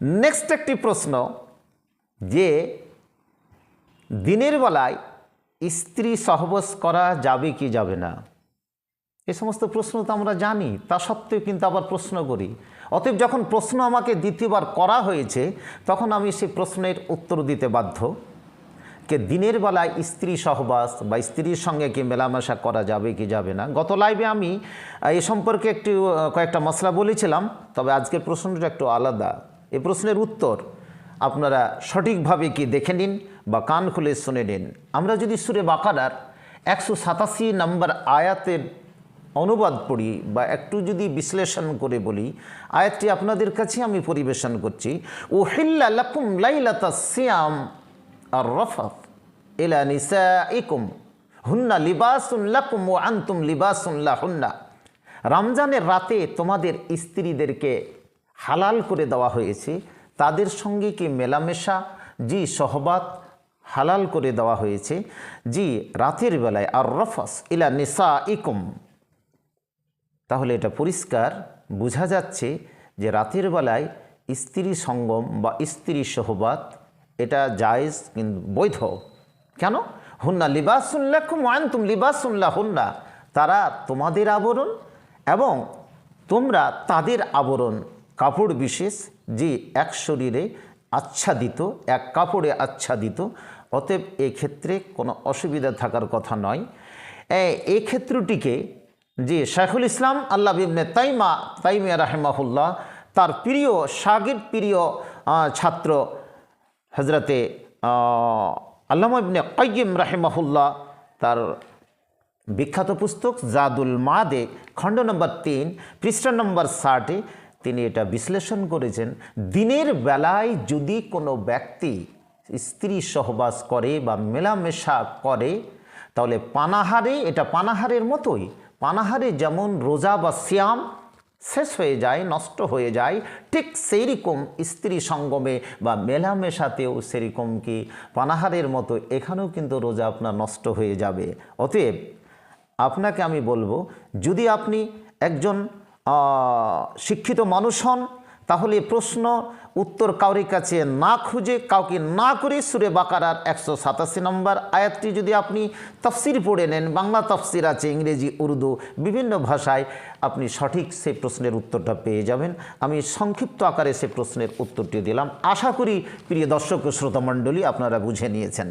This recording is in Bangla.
নেক্সট একটি প্রশ্ন, যে দিনের বেলায় স্ত্রী সহবাস করা যাবে কি যাবে না? এ সমস্ত প্রশ্ন তো আমরা জানি, তা সত্ত্বেও কিন্তু আবার প্রশ্ন করি। অতএব যখন প্রশ্ন আমাকে দ্বিতীয়বার করা হয়েছে, তখন আমি সেই প্রশ্নের উত্তর দিতে বাধ্য। কে দিনের বেলায় স্ত্রী সহবাস বা স্ত্রীর সঙ্গে কি মেলামেশা করা যাবে কি যাবে না? গত লাইভে আমি এ সম্পর্কে একটু কয়েকটা মশলা বলেছিলাম, তবে আজকের প্রশ্নটা একটু আলাদা। এই প্রশ্নের উত্তর আপনারা সঠিকভাবে কি দেখে নিন বা কান খুলে শুনে নিন। আমরা যদি সুরে বাকারার একশো সাতাশি নম্বর আয়াতের অনুবাদ পড়ি বা একটু যদি বিশ্লেষণ করে বলি, আয়াতটি আপনাদের কাছে আমি পরিবেশন করছি ও হিল্লা লাকুম লাইলাতা সিয়াম আর রফাত ইলা নিসাইকুম হুন্না লিবাসুন লাকুম ও আনতুম লিবাসুন লাহুন্না। রমজানের রাতে তোমাদের স্ত্রীদেরকে হালাল করে দেওয়া হয়েছে, তাদের সঙ্গে কি মেলামেশা? জি, সহবাত হালাল করে দেওয়া হয়েছে। জি, রাতের বেলায় আর রফাস ইলা নিসা ইকুম তাহলে এটা পরিষ্কার, বোঝা যাচ্ছে যে রাতের বেলায় স্ত্রী সঙ্গম বা স্ত্রী সহবাত, এটা জায়েজ কিন্তু বৈধ। কেন? হুন্না লিবাসুল্লাকুম আনতুম লিবাসুল্লাহ হুন্না তারা তোমাদের আবরণ এবং তোমরা তাদের আবরণ কাপড় বিশেষ যে এক শরীরে আচ্ছাদিত, এক কাপড়ে আচ্ছাদিত, অতএব এক্ষেত্রে কোনো অসুবিধা থাকার কথা নয়। এই ক্ষেত্রটিকে যে শাইখুল ইসলাম আল্লাহ ইবনে তাইমা, তাইমিয়া রাহেমাহুল্লাহ, তার প্রিয়, শাগির প্রিয় ছাত্র হজরতে আল্লামা ইবনে কাইম রাহেমাহুল্লাহ, তার বিখ্যাত পুস্তক জাদুল মাদে, খণ্ড নম্বর তিন, পৃষ্ঠা নম্বর ষাটে তিনি এটা বিশ্লেষণ করেছেন, দিনের বেলায় যদি কোনো ব্যক্তি স্ত্রী সহবাস করে বা মেলামেশা করে, তাহলে পানাহারে, এটা পানাহারের মতোই, পানাহারে যেমন রোজা বা শ্যাম শেষ হয়ে যায়, নষ্ট হয়ে যায়, ঠিক সেই রকম স্ত্রী সঙ্গমে বা মেলামেশাতেও সেরকম কি পানাহারের মতো এখানেও কিন্তু রোজা আপনার নষ্ট হয়ে যাবে। অতএব, আপনাকে আমি বলব, যদি আপনি একজন শিক্ষিত মানুষ হন, তাহলে প্রশ্ন, উত্তর কাউরির কাছে না খুঁজে, কাউকে না করে সুরে বাকারার একশো সাতাশি নম্বর আয়াতটি যদি আপনি তফসির পড়ে নেন, বাংলা তফসির আছে, ইংরেজি, উর্দু, বিভিন্ন ভাষায়, আপনি সঠিক সেই প্রশ্নের উত্তরটা পেয়ে যাবেন। আমি সংক্ষিপ্ত আকারে সে প্রশ্নের উত্তরটি দিলাম। আশা করি প্রিয় দর্শক শ্রোতামণ্ডলী আপনারা বুঝে নিয়েছেন।